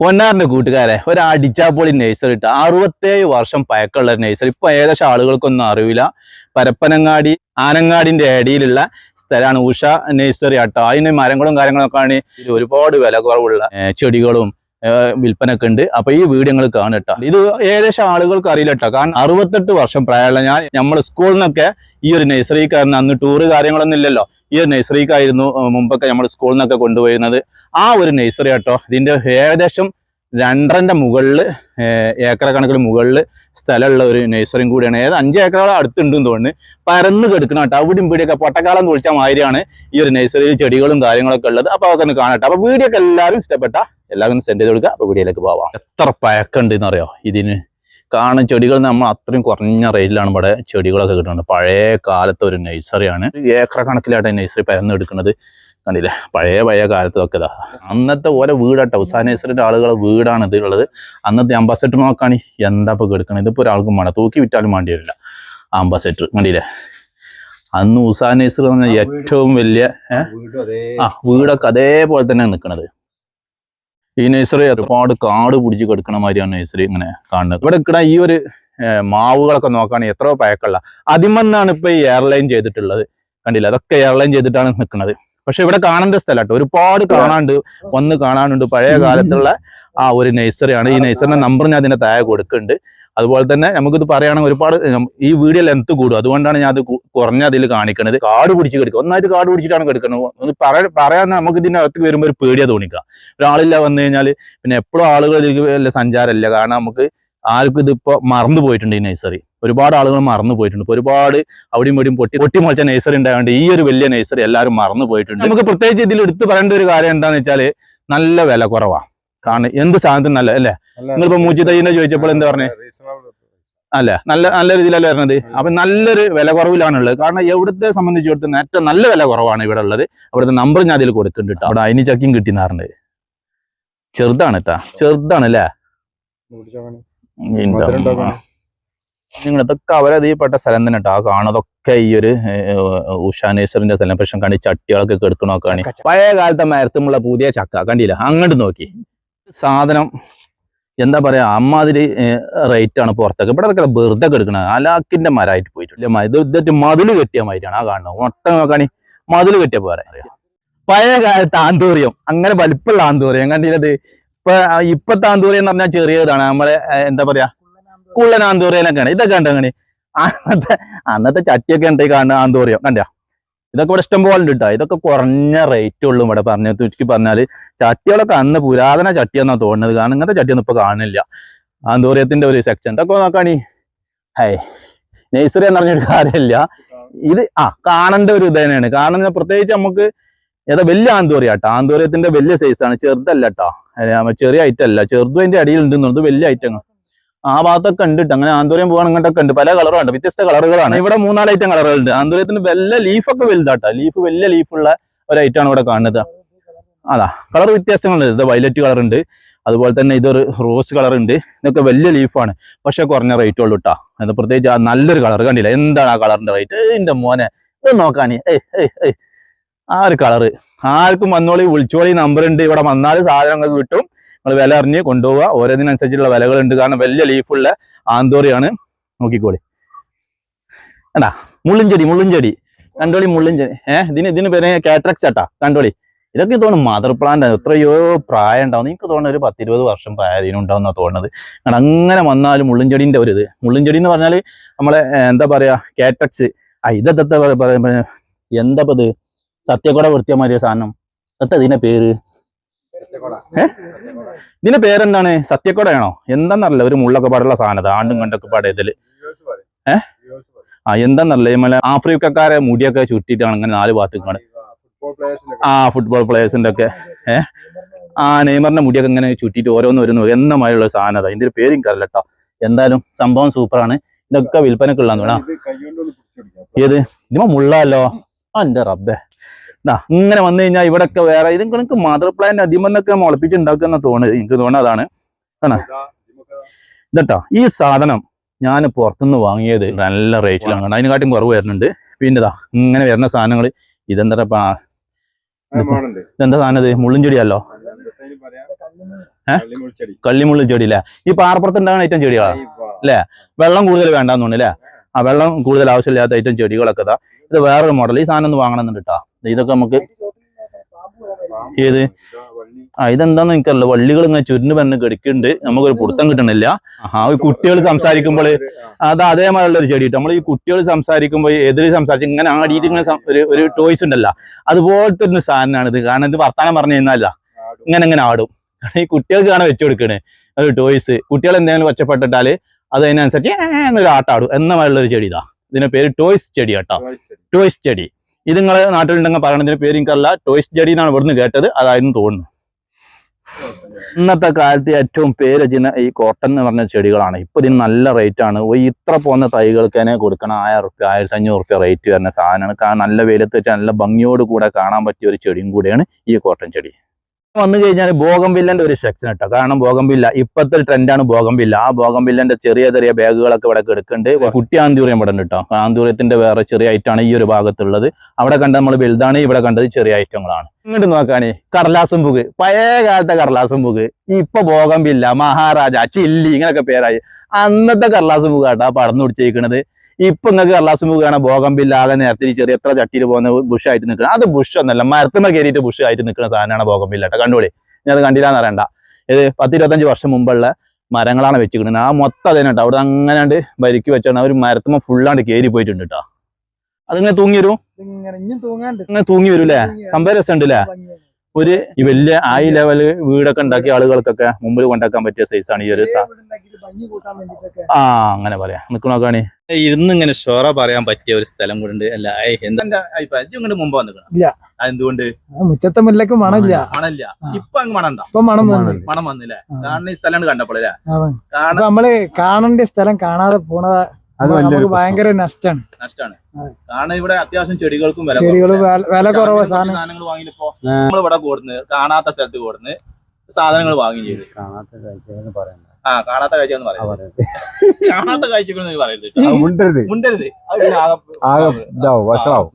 പൊന്നാറിന്റെ കൂട്ടുകാരെ ഒരു അടിച്ചാപ്പൊളി നഴ്സറി ഇട്ട അറുപത്തേഴ് വർഷം പഴക്കമുള്ള നഴ്സറി ഇപ്പൊ ഏകദേശം ആളുകൾക്കൊന്നും അറിയില്ല പരപ്പനങ്ങാടി ആനങ്ങാടിന്റെ ഇടയിലുള്ള സ്ഥലമാണ് ഉഷ നഴ്സറി ആട്ടോ. അതിന് മരങ്ങളും കാര്യങ്ങളൊക്കെ ആണ് ഒരുപാട് വില കുറവുള്ള ചെടികളും വിൽപ്പന ഒക്കെ ഉണ്ട്. അപ്പൊ ഈ വീഡിയോ നിങ്ങൾ കാണട്ടോ ഇത് ഏകദേശം ആളുകൾക്ക് അറിയില്ല കേട്ടോ കാരണം അറുപത്തെട്ട് വർഷം പ്രായമുള്ള ഞാൻ നമ്മുടെ സ്കൂളിൽ നിന്നൊക്കെ ഈ ഒരു നഴ്സറിക്കാരന് അന്ന് ടൂറ് കാര്യങ്ങളൊന്നും ഇല്ലല്ലോ. ഈ ഒരു നഴ്സറിക്കായിരുന്നു മുമ്പൊക്കെ നമ്മൾ സ്കൂളിൽ നിന്നൊക്കെ കൊണ്ടുപോയിരുന്നത്. ആ ഒരു നഴ്സറി ആട്ടോ. ഇതിന്റെ ഏകദേശം രണ്ടരന്റെ മുകളിൽ ഏക്കർ കണക്കിന് മുകളിൽ സ്ഥലമുള്ള ഒരു നഴ്സറിയും കൂടിയാണ്. ഏത് അഞ്ച് ഏക്കറോളം അടുത്തുണ്ടെന്ന് തോന്നുന്നു. പരന്ന് കിടക്കണം കേട്ടോ. അവിടെയും ഇവിടെയൊക്കെ പൊട്ടക്കാലം കുളിച്ച മാതിരിയാണ് ഈ ഒരു നഴ്സറിയിൽ ചെടികളും കാര്യങ്ങളൊക്കെ ഉള്ളത്. അപ്പോൾ അതൊക്കെ ഒന്ന് കാണട്ടെ. അപ്പൊ വീഡിയോ ഒക്കെ എല്ലാവരും ഇഷ്ടപ്പെട്ട എല്ലാവരും സെൻഡ് ചെയ്ത് കൊടുക്കുക. അപ്പൊ വീഡിയോയിലേക്ക് പോവാം. എത്ര പഴക്കമുണ്ട് എന്നറിയോ ഇതിന് കാണും ചെടികൾ നമ്മൾ അത്രയും കുറഞ്ഞ റേറ്റിലാണ് ഇവിടെ ചെടികളൊക്കെ കിട്ടുന്നത്. പഴയ കാലത്തെ ഒരു നഴ്സറിയാണ് ഏക്കറ കണക്കിലായിട്ട് നഴ്സറി പരന്നെടുക്കുന്നത് കണ്ടില്ലേ? പഴയ പഴയ കാലത്തൊക്കെ ഇതാ അന്നത്തെ ഓരോ വീടാട്ടോ. ഉസാനേശ്വരന്റെ ആളുകളെ വീടാണ് ഇതിലുള്ളത്. അന്നത്തെ അംബാസഡർ നോക്കാണ്. എന്താ ഇപ്പൊ കിടക്കണത് ഇതിപ്പോ ഒരാൾക്കും വേണം തൂക്കി വിറ്റാലും വേണ്ടി വരില്ല അംബാസഡർ കണ്ടില്ലേ? അന്ന് ഉസാനേശ്വർ എന്ന് പറഞ്ഞാൽ ഏറ്റവും വലിയ ആ വീടൊക്കെ അതേപോലെ തന്നെ നിൽക്കണത് ഈ നഴ്സറി ഒരുപാട് കാട് പിടിച്ച് കിടക്കണ മാതിരിയാണ് നഴ്സറി ഇങ്ങനെ കാണുന്നത്. ഇവിടെ നിൽക്കണ ഈ ഒരു മാവുകളൊക്കെ നോക്കുകയാണെങ്കിൽ എത്രയോ പഴക്കമുള്ള. അതിമെന്നാണ് ഇപ്പൊ ഈ എയർലൈൻ ചെയ്തിട്ടുള്ളത്. കണ്ടില്ല? അതൊക്കെ എയർലൈൻ ചെയ്തിട്ടാണ് നിൽക്കുന്നത് പക്ഷെ ഇവിടെ കാണേണ്ട സ്ഥലം കേട്ടോ. ഒരുപാട് കാണാണ്ട് വന്ന് കാണാനുണ്ട്. പഴയ കാലത്തുള്ള ആ ഒരു നഴ്സറിയാണ് ഈ നഴ്സറിന്റെ നമ്പർ ഞാൻ അതിന്റെ താഴെ കൊടുക്കുന്നുണ്ട്. അതുപോലെ തന്നെ നമുക്കിത് പറയുകയാണെങ്കിൽ ഒരുപാട് ഈ വീഡിയോ ലെങ്ത് കൂടും. അതുകൊണ്ടാണ് ഞാൻ അത് കുറഞ്ഞ അതിൽ കാണിക്കുന്നത് കാട് പിടിച്ച് കെടുക്കുക ഒന്നായിട്ട് കാട് പിടിച്ചിട്ടാണ് കെടുക്കുന്നത് ഒന്ന് പറ പറയാൻ നമുക്ക് ഇതിന്റെ അകത്ത് വരുമ്പോൾ ഒരു പേടിയാ തോന്നിക്കുക. ഒരാളില്ല വന്നു കഴിഞ്ഞാൽ പിന്നെ എപ്പോഴും ആളുകൾ ഇതിലേക്ക് വല്ല സഞ്ചാരമില്ല. കാരണം നമുക്ക് ആർക്കും ഇതിപ്പോ മറന്നു പോയിട്ടുണ്ട് ഈ നഴ്സറി ഒരുപാട് ആളുകൾ മറന്നു പോയിട്ടുണ്ട്. ഒരുപാട് അവിടെയും ഇവിടെയും പൊട്ടി പൊട്ടി മുളച്ച നഴ്സറി ഉണ്ടായതുകൊണ്ട് ഈ ഒരു വലിയ നഴ്സറി എല്ലാവരും മറന്നു പോയിട്ടുണ്ട്. നമുക്ക് പ്രത്യേകിച്ച് ഇതിൽ എടുത്തു പറയേണ്ട ഒരു കാര്യം എന്താന്ന് വെച്ചാൽ നല്ല വില കുറവാ. കാരണം എന്ത് സാധനത്തിന് നല്ല അല്ലേ? നിങ്ങളിപ്പോ മൂച്ചി തൈനെ ചോദിച്ചപ്പോൾ എന്താ പറഞ്ഞേ? അല്ല നല്ല നല്ല രീതിയിലല്ല വരുന്നത് അപ്പൊ നല്ലൊരു വില കുറവിലാണുള്ളത്. കാരണം എവിടുത്തെ സംബന്ധിച്ചിടത്തോളം ഏറ്റവും നല്ല വില കുറവാണ് ഇവിടെ ഉള്ളത്. അവിടുത്തെ നമ്പർ ഞാൻ അതിൽ കൊടുക്കുന്നുണ്ട് കേട്ടോ അവിടെ അതിന് ചക്കിയും കിട്ടിന്നാറുണ്ട് ചെറുതാണ് കേട്ടാ ചെറുതാണ് അല്ലേ. നിങ്ങൾ ഇതൊക്കെ അവരതീപ്പെട്ട സ്ഥലം തന്നെ കേട്ടോ ആ കാണതൊക്കെ ഈ ഒരു ഉഷാനേശ്വറിന്റെ സ്ഥലം. പക്ഷെ കണ്ടി ചട്ടികളൊക്കെ കെടുക്കണൊക്കെയാണ്. പഴയ കാലത്തെ മരത്തുമുള്ള പുതിയ ചക്ക. കണ്ടില്ല? അങ്ങോട്ട് നോക്കി. സാധനം എന്താ പറയാ അമ്മാതിരി റേറ്റ് ആണ് പുറത്തൊക്കെ. ഇവിടെ അതൊക്കെ വെറുതെ കെടുക്കണത്. അലാക്കിന്റെ മരമായിട്ട് പോയിട്ടില്ല ഇത് ഇതിട്ട് മതിൽ കെട്ടിയ മാതിരിയാണ്. ആ കാണുന്നത്. മൊത്തം നോക്കാണി മതിൽ കെട്ടിയ പോരെ പഴയ കാലത്ത് ആന്തൂറിയം. അങ്ങനെ വലിപ്പമുള്ള ആന്തൂറിയം. കണ്ടില്ലത് ഇപ്പൊ ഇപ്പത്തെ ആന്തൂറിയം എന്ന് പറഞ്ഞാൽ ചെറിയതാണ്. നമ്മളെ എന്താ പറയാ കുള്ളൻ ആന്തോറിയനൊക്കെയാണ് ഇതൊക്കെ കണ്ടോ അങ്ങനെ അന്നത്തെ അന്നത്തെ ചട്ടിയൊക്കെ ഉണ്ട് കാണുന്ന ആന്തൂറിയം? കണ്ട? ഇതൊക്കെ ഇവിടെ ഇഷ്ടം പോലെ ഉണ്ട് ഇതൊക്കെ കുറഞ്ഞ റേറ്റ് ഉള്ളൂ ഇവിടെ പറഞ്ഞു ചുരുക്കി പറഞ്ഞാൽ ചട്ടികളൊക്കെ അന്ന് പുരാതന ചട്ടിയെന്നാ തോന്നുന്നത്. കാരണം ഇങ്ങനത്തെ ചട്ടിയൊന്നും ഇപ്പൊ കാണില്ല ആന്തോറിയത്തിന്റെ ഒരു സെക്ഷൻ ഇതൊക്കെ നോക്കാണി. ഹൈ നേഴ്സറി എന്ന് പറഞ്ഞൊരു കാര്യമില്ല. ഇത് ആ കാണേണ്ട ഒരു ഇത് തന്നെയാണ്. കാരണം ഞാൻ പ്രത്യേകിച്ച് നമുക്ക് ഏതാ വലിയ ആന്തോറിയ കേട്ടോ ആന്തോറിയത്തിന്റെ വലിയ സൈസാണ് ചെറുതല്ല കേട്ടോ ചെറിയ ഐറ്റം അല്ല. ചെറുതും അതിന്റെ ഉണ്ട് വലിയ ഐറ്റങ്ങൾ ആ ഭാഗത്തൊക്കെ ഉണ്ട്. അങ്ങനെ ആന്തോരം പോകാൻ ഇങ്ങോട്ടൊക്കെ ഉണ്ട്. പല കളറുണ്ട് വ്യത്യസ്ത കളറുകളാണ് ഇവിടെ മൂന്നാൽ ഐറ്റം കളറുകളുണ്ട് ആന്തോരത്തിന് വലിയ ലീഫൊക്കെ വലുതാട്ടോ. ലീഫ് വലിയ ലീഫുള്ള ഒരു ഐറ്റമാണ് ഇവിടെ കാണുന്നത്. അതാ കളർ വ്യത്യാസങ്ങളുണ്ട്. ഇത് വയലറ്റ് കളർ ഉണ്ട്. അതുപോലെ തന്നെ ഇതൊരു റോസ് കളർ ഉണ്ട്. ഇതൊക്കെ വലിയ ലീഫാണ് പക്ഷെ കുറഞ്ഞ റേറ്റ് ഉള്ളൂ കേട്ടോ അത് പ്രത്യേകിച്ച് ആ നല്ലൊരു കളർ കണ്ടില്ല? എന്താണ് ആ കളറിന്റെ റേറ്റ് എന്റെ മോനെ. ഇത് നോക്കാനി. ഏയ് ആ ഒരു കളറ് ആർക്കും വന്നോളി വിളിച്ചോളി നമ്പർ ഉണ്ട്. ഇവിടെ വന്നാൽ സാധനങ്ങൾ കിട്ടും. നിങ്ങൾ വില അറിഞ്ഞ് കൊണ്ടുപോവുക. ഓരോന്നിനനുസരിച്ചുള്ള വിലകളുണ്ട്. കാരണം വലിയ ലീഫുള്ള ആന്തോറിയാണ്. നോക്കിക്കോളി. കണ്ടാ? മുള്ളിഞ്ചെടി മുള്ളിഞ്ചെടി കണ്ടോളി മുള്ളിഞ്ചെടി ഏഹ് ഇതിന് ഇതിന് പേര് കാട്രക്സ് ആട്ടാ. കണ്ടോളി. ഇതൊക്കെ തോന്നുന്നു മദർ പ്ലാന്റ് എത്രയോ പ്രായം ഉണ്ടാവും. എനിക്ക് തോന്നുന്ന ഒരു പത്തിരുപത് വർഷം പ്രായം ഇതിനുണ്ടാവുന്ന തോന്നുന്നത്. കാരണം അങ്ങനെ വന്നാലും മുള്ളിഞ്ചെടിന്റെ ഒരു ഇത്. മുള്ളിഞ്ചെടി എന്ന് പറഞ്ഞാൽ നമ്മളെ എന്താ പറയാ? കാറ്റക്സ് ആ ഇതെന്താ എന്താ ഇത്? സത്യക്കൊട വൃത്തിയമാരിയ സാധനം. എത്ര ഇതിന്റെ പേര്? ഇതിന്റെ പേരെന്താണ്? സത്യക്കൊടയാണോ? എന്താന്നറിയില്ല. ഒരു മുള്ളൊക്കെ പാടുള്ള സാധനം ആണ്ടും കണ്ടൊക്കെ പാടെ ഇതിൽ ആ എന്താന്നറിയില്ല. ഈ മല ആഫ്രിക്കക്കാരെ മുടിയൊക്കെ ചുറ്റിട്ടാണ് ഇങ്ങനെ നാല് ഭാഗത്തേക്കാണ്. ആ ഫുട്ബോൾ പ്ലേയേഴ്സിന്റെ ഒക്കെ. ഏഹ് ആ നെയ്മറിന്റെ മുടിയൊക്കെ ഇങ്ങനെ ചുറ്റിട്ട് ഓരോന്ന് വരുന്നു. എന്ന മാതിരിയുള്ള സാധനം ഇതിന്റെ ഒരു പേരും കറില്ല കേട്ടോ എന്തായാലും സംഭവം സൂപ്പറാണ്. ഇതൊക്കെ വിൽപ്പനക്കുള്ളതാണ് ഏത്? ഇതിമ മുള്ളല്ലോ അന്റെ എന്റെ റബ്ബേ. ഇങ്ങനെ വന്നു കഴിഞ്ഞാൽ ഇവിടൊക്കെ വേറെ ഇത് കണക്ക് മദർ പ്ലാന്റ് അതിമെന്നൊക്കെ മുളപ്പിച്ചുണ്ടാക്കുന്ന തോന്നുന്നത്. എനിക്ക് തോന്നുന്നത് അതാണ്. ഇതട്ടോ ഈ സാധനം ഞാൻ പുറത്തുനിന്ന് വാങ്ങിയത് നല്ല റേറ്റിലാണ് അതിനെക്കാട്ടും കുറവ് വരുന്നുണ്ട്. പിന്നെ ഇതാ ഇങ്ങനെ വരുന്ന സാധനങ്ങൾ ഇതെന്താ ഇതെന്താ സാധനം ഇത്? മുള്ളും ചെടിയല്ലോ കള്ളിമുള്ളി ചെടി. അല്ലേ ഈ പാറപ്പുറത്ത് ഉണ്ടാകുന്ന ഐറ്റം ചെടികളാണ് അല്ലേ? വെള്ളം കൂടുതൽ വേണ്ടെന്ന് തോന്നുന്നു അല്ലേ? ആ വെള്ളം കൂടുതൽ ആവശ്യമില്ലാത്ത ഐറ്റം ചെടികളൊക്കെ ഇതാ ഇത് വേറൊരു മോഡൽ ഈ സാധനം ഒന്ന് വാങ്ങണമെന്നുണ്ട് കേട്ടോ ഇതൊക്കെ നമുക്ക് ഏത്? ആ ഇതെന്താന്ന് എനിക്കറിയില്ല. വള്ളികൾ ഇങ്ങനെ ചുരുന്ന് പറഞ്ഞ് കിടക്കുന്നുണ്ട്. നമുക്കൊരു പിടുത്തം കിട്ടണില്ല. ആ ഒരു കുട്ടികൾ സംസാരിക്കുമ്പോൾ അത് അതേമാതിരിയുള്ള ഒരു ചെടി കിട്ടും. നമ്മൾ ഈ കുട്ടികൾ സംസാരിക്കുമ്പോൾ എതിര് സംസാരിച്ച് ഇങ്ങനെ ആടിയിട്ട് ഇങ്ങനെ ഒരു ഒരു ടോയ്സ് ഉണ്ടല്ല. അതുപോലത്തെ ഒരു സാധനമാണ് ഇത്. കാരണം ഇത് വർത്താനം പറഞ്ഞു കഴിഞ്ഞാല ഇങ്ങനെ ഇങ്ങനെ ആടും. ഈ കുട്ടികൾക്ക് കാണാൻ വെച്ചു കൊടുക്കണേ. ഒരു ടോയ്സ് കുട്ടികൾ എന്തെങ്കിലും ഒച്ചപ്പെട്ടിട്ടാൽ അത് അതിനനുസരിച്ച് എന്നൊരു ആട്ടാടും. എന്ന മാതിരിയുള്ള ഒരു ചെടി ഇതാ. ഇതിന്റെ പേര് ടോയ്സ് ചെടി കേട്ടോ. ടോയ്സ് ചെടി. ഇത് നിങ്ങളെ നാട്ടിലുണ്ടെങ്കിൽ പറയണതിന്റെ പേര് എനിക്കല്ല ടോയ്സ് ജഡി എന്നാണ് ഇവിടുന്ന് കേട്ടത്. അതായിരുന്നു തോന്നുന്നു. ഇന്നത്തെ കാലത്ത് ഏറ്റവും പേരചിന ഈ കോട്ടൺ എന്ന് പറഞ്ഞ ചെടികളാണ്. ഇപ്പൊ ഇതിന് നല്ല റേറ്റ് ആണ്. ഇത്ര പോകുന്ന തൈകൾക്ക് തന്നെ കൊടുക്കണം ആയിരം റുപ്യ ആയിരത്തി അഞ്ഞൂറ് റുപ്യ റേറ്റ് വരുന്ന സാധനമാണ്. നല്ല വെയിലത്ത് വെച്ചാൽ നല്ല ഭംഗിയോട് കൂടെ കാണാൻ പറ്റിയ ഒരു ചെടിയും കൂടിയാണ് ഈ കോട്ടൺ ചെടി. വന്നു കഴിഞ്ഞാൽ ബോഗംബില്ലന്റെ ഒരു സെക്ഷൻ കേട്ടോ കാരണം ബോഗംബില്ല ഇപ്പത്തെ ട്രെൻഡാണ് ബോഗംബില്ല ആ ബോഗംബില്ലന്റെ ചെറിയ ചെറിയ ബാഗുകളൊക്കെ ഇവിടെ എടുക്കുന്നുണ്ട് കുട്ടി ആന്തൂറിയം ഇവിടെ ഉണ്ട് കേട്ടോ ആന്തൂറിയത്തിന്റെ വേറെ ചെറിയ ഐറ്റമാണ് ഈ ഒരു ഭാഗത്തുള്ളത്. അവിടെ കണ്ട നമ്മൾ വലുതാണ് ഇവിടെ കണ്ടത് ചെറിയ ഐറ്റങ്ങളാണ് ഇങ്ങോട്ട് നോക്കാനേ കടലാസും പുക്. പഴയ കാലത്തെ കടലാസും പുക്. ഇപ്പൊ ബോഗംബില്ല മഹാരാജ ചില്ലി ഇങ്ങനൊക്കെ പേരായി. അന്നത്തെ കടലാസും പുക കേട്ടോ പടന്നു പിടിച്ചേക്കണത് ഇപ്പൊ നിങ്ങൾക്ക് കടലാസും പുക കാണാൻ ബോഗംബില്ല ആകെ നേരത്തെ ചെറിയ എത്ര ചട്ടിയിൽ പോകുന്ന ബുഷ് ആയിട്ട് നിൽക്കണം. അത് ബുഷ് ഒന്നല്ല മരത്തുമ്മ കയറിയിട്ട് ബുഷ് ആയിട്ട് നിൽക്കുന്ന സാധനമാണ് ബോഗംബില്ല കേട്ടോ കണ്ടോളി? ഞാൻ അത് കണ്ടില്ലാന്ന് അറിയണ്ട ഇത് പത്തിരുപത്തഞ്ച് വർഷം മുമ്പുള്ള മരങ്ങളാണ് വെച്ചിരിക്കുന്നത്. ആ മൊത്തം അതിനെ കേട്ടോ. അവിടെ അങ്ങനെയാണ്ട് ഭരിക്കി വെച്ചാണ് അവർ മരത്തുമ്മ ഫുള്ളാണ്ട് കയറി പോയിട്ടുണ്ട് കേട്ടോ. അതിങ്ങനെ തൂങ്ങി വരും ഇങ്ങനെ തൂങ്ങി വരും. അല്ലേ സംഭവം രസമുണ്ട് അല്ലേ ഒരു ഈ വലിയ ഹൈ ലെവൽ വീടൊക്കെ ഉണ്ടാക്കിയ ആളുകൾക്കൊക്കെ മുമ്പിൽ കൊണ്ടാക്കാൻ പറ്റിയ സൈസാണ് ഈ ഒരു ആ അങ്ങനെ പറയാം. നിക്ക് നോക്കാണി ഇരുന്ന് ഇങ്ങനെ ഷോറ പറയാൻ പറ്റിയ ഒരു സ്ഥലം കൂടെ ഉണ്ട്. അല്ല എന്താ അഭിപ്രായം മുമ്പ് വന്നിക്കണം ഇല്ല. എന്തുകൊണ്ട് മുറ്റത്തെ മുല്ലക്ക് മണമില്ല. മണല്ല ഇപ്പൊ അങ്ങ് മണണ്ട ഇപ്പൊ മണം വന്നു. മണം വന്നില്ലേ? കാണുന്ന ഈ സ്ഥലം കണ്ടപ്പോഴല്ലേ? നമ്മൾ കാണേണ്ട സ്ഥലം കാണാതെ പോണത് അത് നമുക്ക് ഭയങ്കര നഷ്ടാണ്. നഷ്ടമാണ് ആ. കാരണം ഇവിടെ അത്യാവശ്യം ചെടികൾക്കും വില ചെടികൾ? വില- കുറവ് സാധനങ്ങൾ വാങ്ങിയപ്പോ നമ്മൾ ഇവിടെ കൂടുന്നത് കാണാത്ത സ്ഥലത്ത് കൂടുന്നത് സാധനങ്ങൾ വാങ്ങി ചെയ്ത്. കാണാത്ത കാഴ്ചകളെന്ന് പറയണ്ട. ആ കാണാത്ത കാഴ്ച എന്ന് പറയുന്നത് കാണാത്ത കാഴ്ചകൾ പറയരുത് മുണ്ടരുത് മുണ്ടരുത് ആകെ ഇതാവും വഷളാവും.